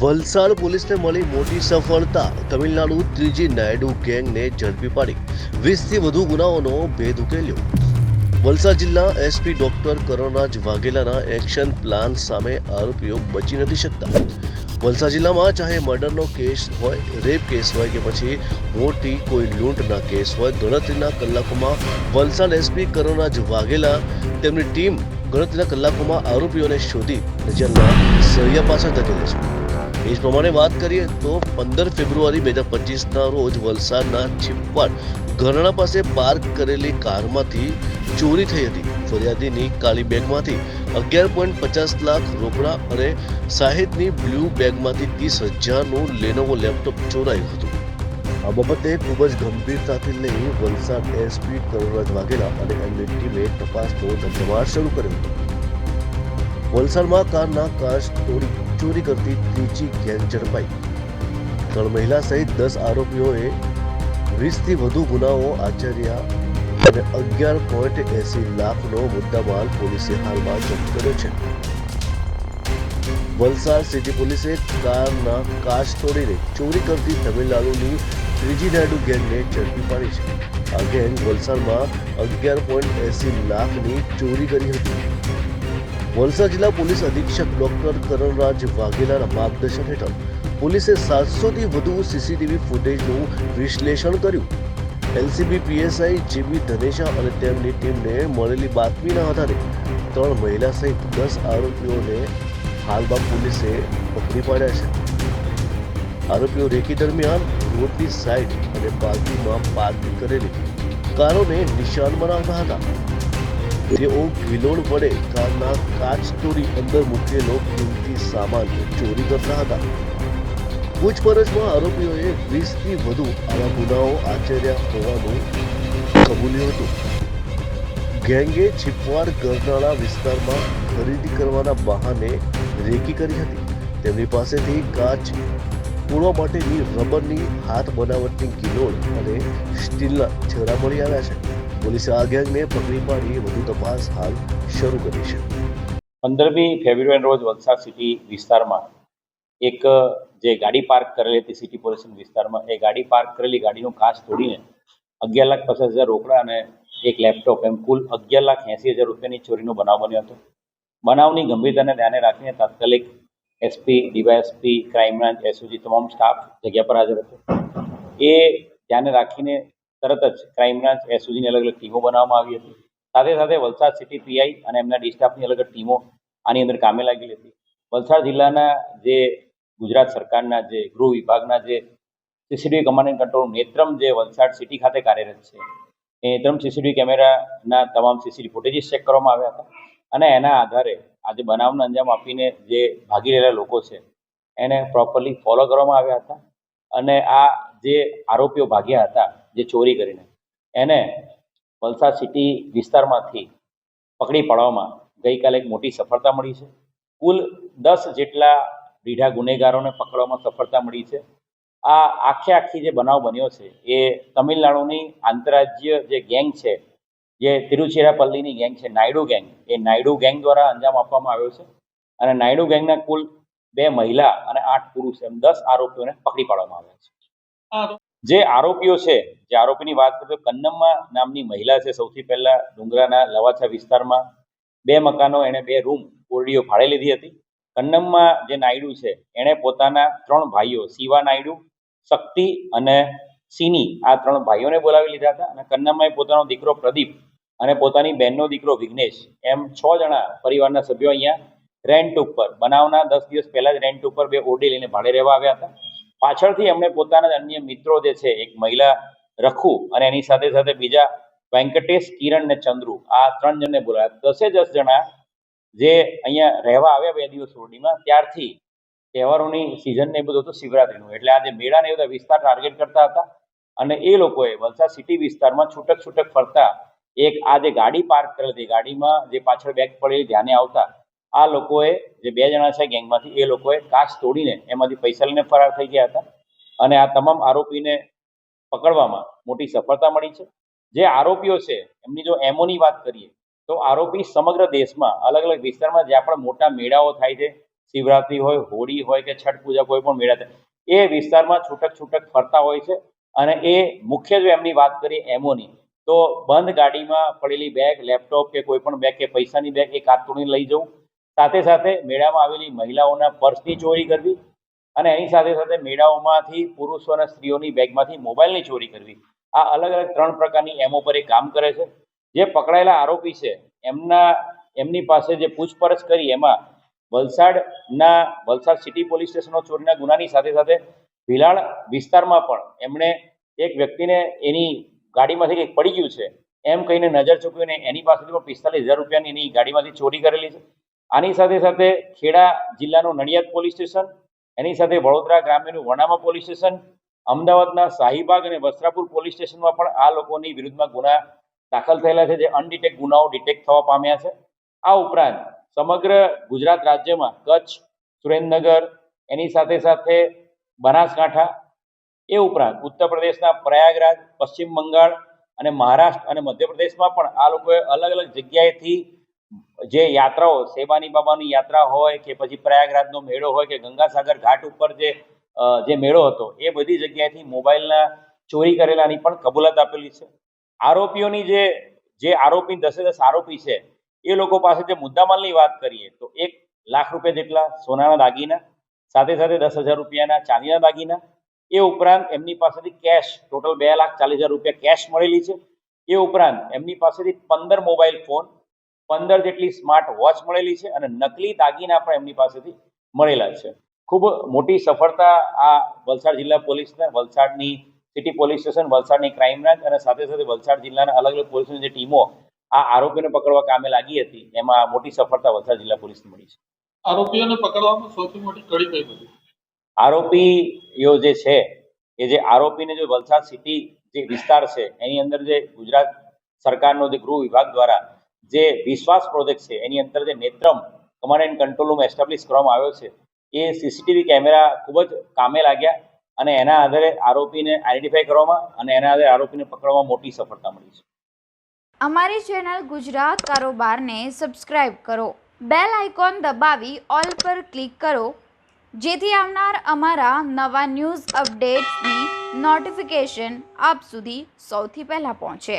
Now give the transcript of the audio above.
વલસાડ પોલીસને મળી મોટી સફળતા. તમિલનાડુ ત્રીજી નાયડુ ગેંગને ઝડપી પાડી. વીસથી વધુ ગુનાઓનો ભેદ ઉકેલ્યો. વલસાડ જિલ્લા એસપી ડોક્ટર કરણરાજ વાઘેલાના એક્શન પ્લાન સામે આરોપીઓ બચી નથી શકતા. વલસાડ જિલ્લામાં ચાહે મર્ડરનો કેસ હોય, રેપ કેસ હોય કે પછી મોટી કોઈ લૂંટના કેસ હોય, ગણતરીના કલાકોમાં વલસાડ એસપી કરણરાજ વાઘેલા, તેમની ટીમ ગણતરીના કલાકોમાં આરોપીઓને શોધી જેલના સળિયા પાછળ ધકેલે છે. એ જ પ્રમાણે વાત કરીએ તો પંદર ફેબ્રુઆરી બે હજાર પચીસના રોજ વલસાડના છિપ્પાડ ઘરણા પાસે પાર્ક કરેલી કારમાંથી ચોરી થઈ હતી. ફરિયાદીની કાળી બેગમાંથી અગિયાર પોઈન્ટ પચાસ લાખ રોકડા અને સાહીઠની બ્લુ બેગમાંથી ત્રીસ હજારનું લેનોવો લેપટોપ ચોરાયું હતું. આ બાબતે ખૂબ જ ગંભીરતાથી લઈ વલસાડ એસપી કરુણરાજ વાઘેલા અને એમની ટીમે તપાસનો ધમધમાટ શરૂ કર્યો હતો. વલસાડમાં કારના કાચ તોડી ચોરી કરતી ત્રીજી ગેંગ ઝડપાઈ. ત્રણ મહિલા સહિત દસ આરોપીઓએ વીસથી વધુ ગુનાઓ આચર્યા અને અગિયાર પોઈન્ટ એસી લાખનો મુદ્દામાલ પોલીસે હાલમાં જપ્ત કર્યો છે. વલસાડ સિટી પોલીસે કારના કાચ તોડીને ચોરી કરતી તમિલનાડુની ત્રીજી નાયડુ ગેંગને ઝડપી પાડી છે. આ ગેંગ વલસાડમાં અગિયાર પોઈન્ટ એસી લાખની ચોરી કરી હતી. વલસાડ જિલ્લા પોલીસ અધિક્ષક ડોક્ટર કરણરાજ વાઘેલાના માર્ગદર્શન હેઠળ પોલીસે સાતસોથી વધુ સીસીટીવી ફૂટેજનું વિશ્લેષણ કર્યું. એલસીબી, પીએસઆઈ જીબી ધનેશા અને તેમની ટીમને મળેલી બાતમીના આધારે ત્રણ મહિલા સહિત દસ આરોપીઓને હાલમાં પોલીસે પકડી પાડ્યા છે. આરોપીઓ રેકી દરમિયાન રોડની સાઈડ અને પાર્કિંગમાં પાર્કિંગ કરેલી કારોને નિશાન બનાવતા હતા. તેઓ ગિલોડ વડે કારના કાચ તોડી અંદર મૂકેલો કિંમતી સામાન ચોરી કરતા હતા. પૂછપરછમાં આરોપીઓએ વીસથી વધુ આવા ગુનાઓ આચર્યા હોવાનું કબૂલ્યું હતું. ગેંગે છીપવાર ગરનાળા વિસ્તારમાં ખરીદી કરવાના બહાને રેકી કરી હતી. તેમની પાસેથી કાચ પૂરવા માટેની રબરની હાથ બનાવટની કિલોડ અને સ્ટીલના છેડા મળી આવ્યા છે. પોલીસે આ ગેંગને પકડી પાડી વધુ તપાસ હાલ શરૂ કરી છે. પંદરમી ફેબ્રુઆરી રોજ વલસાડ સિટી વિસ્તારમાં એક, જે ગાડી પાર્ક કરેલી હતી સિટી પોલીસ વિસ્તારમાં, એ ગાડી પાર્ક કરેલી ગાડીનું કાચ તોડીને અગિયાર લાખ પચાસ હજાર રોકડા અને એક લેપટોપ, એમ કુલ અગિયાર લાખ એંસી હજાર રૂપિયાની ચોરીનો બનાવ બન્યો હતો. બનાવની ગંભીરતાને ધ્યાને રાખીને તાત્કાલિક SP, DySP, crime branch, SOG તમામ સ્ટાફ જગ્યા પર હાજર હતો. એ ધ્યાને રાખીને તરત જ ક્રાઇમ બ્રાન્ચ એસઓજીની અલગ અલગ ટીમો બનાવવામાં આવી હતી. સાથે સાથે વલસાડ સિટી પીઆઈ અને એમના ડિસ્ટાફની અલગ અલગ ટીમો આની અંદર કામે લાગેલી હતી. વલસાડ જિલ્લાના જે ગુજરાત સરકારના જે ગૃહ વિભાગના જે CCTV command and control Netram જે વલસાડ સિટી ખાતે કાર્યરત છે, એ નેત્રમ સીસીટીવી કેમેરાના તમામ સીસીટીવી ફૂટેજીસ ચેક કરવામાં આવ્યા હતા અને એના આધારે આજે બનાવનો અંજામ આપીને જે ભાગી રહેલા લોકો છે, એને પ્રોપરલી ફોલો કરવામાં આવ્યા હતા. અને આ જે આરોપીઓ ભાગ્યા હતા, જે ચોરી કરીને, એને વલસાડ સિટી વિસ્તારમાંથી પકડી પાડવામાં ગઈકાલે એક મોટી સફળતા મળી છે. કુલ દસ જેટલા રીઢા ગુનેગારોને પકડવામાં સફળતા મળી છે. આ આખે આખી જે બનાવ બન્યો છે, એ તમિલનાડુની આંતરરાજ્ય જે ગેંગ છે, જે તિરુચિરાપલ્લીની ગેંગ છે, નાયડુ ગેંગ, એ નાયડુ ગેંગ દ્વારા અંજામ આપવામાં આવ્યો છે. અને નાયડુ ગેંગના કુલ બે મહિલા અને આઠ પુરુષ એમ દસ આરોપીઓને પકડી પાડવામાં આવ્યા છે. જે આરોપીઓ છે, જે આરોપીની વાત કરીએ તો કન્નમ્મા નામની મહિલા છે સૌથી પહેલા ડુંગરાના લવાછા વિસ્તારમાં. બે મકાનો, એણે બે રૂમ ઓરડીઓ ભાડે લીધી હતી. કન્નમમાં જે નાયડુ છે, એણે પોતાના ત્રણ ભાઈઓ, શિવા નાયડુ, શક્તિ અને સિની, આ ત્રણ ભાઈઓને બોલાવી લીધા હતા અને કન્નમ્માએ પોતાનો દીકરો પ્રદીપ અને પોતાની બહેનનો દીકરો વિઘ્નેશ એમ છ જણા પરિવારના સભ્યો અહીંયા રેન્ટ ઉપર. બનાવના દસ દિવસ પહેલા જ રેન્ટ ઉપર બે ઓરડી લઈને ભાડે રહેવા આવ્યા હતા. પાછળથી એમણે પોતાના અન્ય મિત્રો જે છે, એક મહિલા રખુ અને એની સાથે સાથે બીજા વેંકટેશ, કિરણ ને ચંદ્રુ, આ ત્રણ જણને બોલાવ્યા. દસે દસ જણા જે અહીંયા રહેવા આવ્યા બે દિવસ ઓરડીમાં ત્યારથી તહેવારોની સિઝન ને બધું હતું શિવરાત્રીનું એટલે આજે મેળા ને બધા વિસ્તાર ટાર્ગેટ કરતા હતા અને એ લોકોએ વલસાડ સિટી વિસ્તારમાં છૂટક છૂટક ફરતા એક આ જે ગાડી પાર્ક કરેલી હતી, ગાડીમાં જે પાછળ બેગ પડેલી, ધ્યાને આવતા આ લોકોએ જે બે જણા છે ગેંગમાંથી, એ લોકોએ કાચ તોડીને એમાંથી પૈસા લઈને ફરાર થઈ ગયા હતા. અને આ તમામ આરોપીને પકડવામાં મોટી સફળતા મળી છે. જે આરોપીઓ છે, એમની જો એમોની વાત કરીએ, તો આરોપી સમગ્ર દેશમાં અલગ અલગ વિસ્તારમાં જ્યાં પણ મોટા મેળાઓ થાય છે, શિવરાત્રી હોય, હોળી હોય કે છઠ પૂજા, કોઈ પણ મેળા થાય, એ વિસ્તારમાં છૂટક છૂટક ફરતા હોય છે. અને એ મુખ્યત્વે એમની વાત કરીએ એમોની, તો બંધ ગાડીમાં પડેલી બેગ લેપટોપ કે કોઈ પણ બેગ કે પૈસાની બેગ એ તોડીને લઈ જવું. સાથે સાથે મેળામાં આવેલી મહિલાઓના પર્સની ચોરી કરવી અને એની સાથે સાથે મેળાઓમાંથી પુરુષો અને સ્ત્રીઓની બેગમાંથી મોબાઈલની ચોરી કરવી. આ અલગ અલગ ત્રણ પ્રકારની એમો પર એ કામ કરે છે. જે પકડાયેલા આરોપી છે, એમના, એમની પાસે જે પૂછપરછ કરી એમાં વલસાડના, વલસાડ સિટી પોલીસ સ્ટેશનો ચોરીના ગુનાની સાથે સાથે ભિલાડ વિસ્તારમાં પણ એમણે એક વ્યક્તિને એની ગાડીમાંથી કંઈક પડી ગયું છે, એમ કહીને નજર ચૂકવીને એની પાસેથી પણ પિસ્તાલીસ હજાર રૂપિયાની એની ગાડીમાંથી ચોરી કરેલી છે. આની સાથે સાથે ખેડા જિલ્લાનું નડિયાદ પોલીસ સ્ટેશન, એની સાથે વડોદરા ગ્રામ્યનું વણામા પોલીસ સ્ટેશન, અમદાવાદના શાહીબાગ અને વસ્ત્રાપુર પોલીસ સ્ટેશનમાં પણ આ લોકોની વિરુદ્ધમાં ગુના દાખલ થયેલા છે, જે અનડિટેક ગુનાઓ ડિટેક્ટ થવા પામ્યા છે. આ ઉપરાંત સમગ્ર ગુજરાત રાજ્યમાં કચ્છ, સુરેન્દ્રનગર, એની સાથે સાથે બનાસકાંઠા, એ ઉપરાંત ઉત્તર પ્રદેશના પ્રયાગરાજ, પશ્ચિમ બંગાળ અને મહારાષ્ટ્ર અને મધ્યપ્રદેશમાં પણ આ લોકોએ અલગ અલગ જગ્યાએથી જે યાત્રાઓ સેવાની બાબાની યાત્રા હોય કે પછી પ્રયાગરાજનો મેળો હોય કે ગંગાસાગર ઘાટ ઉપર જે જે મેળો હતો, એ બધી જગ્યાએથી મોબાઈલના ચોરી કરેલાની પણ કબૂલાત આપેલી છે. આરોપીઓની જે જે આરોપી, દસે દસ આરોપી છે, એ લોકો પાસે જે મુદ્દામાલની વાત કરીએ તો એક લાખ રૂપિયા જેટલા સોનાના દાગીના, સાથે સાથે દસ હજાર રૂપિયાના ચાંદીના દાગીના, એ ઉપરાંત એમની પાસેથી કેશ, ટોટલ બે લાખ ચાલીસ હજાર રૂપિયા કેશ મળેલી છે. એ ઉપરાંત એમની પાસેથી પંદર મોબાઈલ ફોન પંદર જેટલી સ્માર્ટ વોચ મળેલી છે અને નકલી દાગીના પણ એમની પાસેથી મળેલા છે. ખૂબ મોટી સફળતા આ વલસાડ જિલ્લા પોલીસને વલસાડની સિટી પોલીસ સ્ટેશન વલસાડની ક્રાઇમ બ્રાન્ચ અને સાથે સાથે વલસાડ જિલ્લાના અલગ અલગ પોલીસની જે ટીમો આ આરોપીને પકડવા કામે લાગી હતી. એમાં મોટી સફળતા વલસાડ જિલ્લા પોલીસને મળી છે. આરોપીઓને પકડવામાં સૌથી મોટી કડી કઈ બની? આરોપીઓ જે છે એ જે આરોપીને જે વલસાડ સિટી જે વિસ્તાર છે એની અંદર જે ગુજરાત સરકારનો જે ગૃહ વિભાગ દ્વારા જે વિશ્વાસ પ્રોજેક્ટ છે, એની અંદર જે Netram command and control room establish કરવામાં આવ્યો છે, એ સીસીટીવી કેમેરા ખૂબ જ કામે લાગ્યા અને એના આધારે આરોપીને આઈડેન્ટિફાઈ કરવામાં અને એના આધારે આરોપીને પકડવામાં મોટી સફળતા મળી છે. અમારી ચેનલ ગુજરાત કારોબારને સબસ્ક્રાઇબ કરો બેલ આઇકોન દબાવી ઓલ પર ક્લિક કરો, જેથી આવનાર અમારા નવા ન્યૂઝ અપડેટ્સની નોટિફિકેશન આપ સુધી સૌથી પહેલાં પહોંચે.